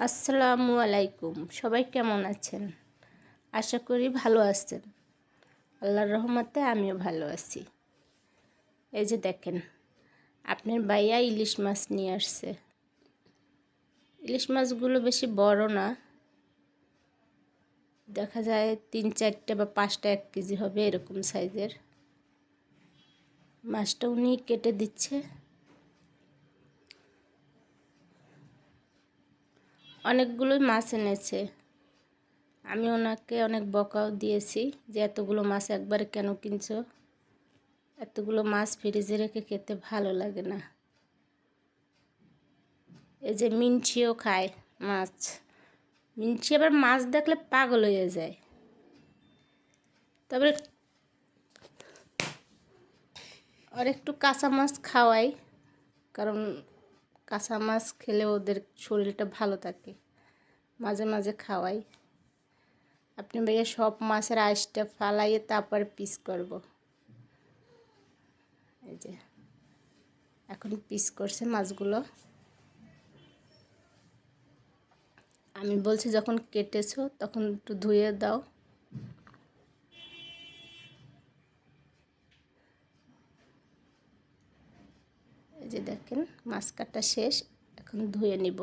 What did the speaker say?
আসসালামু আলাইকুম। সবাই কেমন আছেন? আশা করি ভালো আছেন। আল্লাহর রহমতে আমিও ভালো আছি। এই যে দেখেন, আপনার বাইয়া ইলিশ মাছ নিয়ে আসছে। ইলিশ মাছগুলো বেশি বড় না। দেখা যায় তিন চারটে বা পাঁচটা এক কেজি হবে এরকম সাইজের। মাছটা উনি কেটে দিচ্ছে। অনেকগুলোই মাছ এনেছে। আমি ওনাকে অনেক বকাও দিয়েছি যে এতগুলো মাছ একবারে কেন কিনছো? এতগুলো মাছ ফ্রিজে রেখে খেতে ভালো লাগে না। এই যে মিনছিও খায় মাছ। মিনছি আবার মাছ দেখলে পাগল হয়ে যায়। তবে আর একটু কাঁচা মাছ খাওয়াই, কারণ কাঁচা মাছ খেলে ওদের শরীরটা ভালো থাকে। মাঝে মাঝে খাওয়াই। আপনি ভাইয়া সব মাছের আইসটা ফালাইয়ে তারপরে পিস করব। এই যে, এখন পিস করছে মাছগুলো। আমি বলছি যখন কেটেছো তখন একটু ধুয়ে দাও। যে দেখেন মাছ কাটা শেষ এখন ধুয়ে নিব।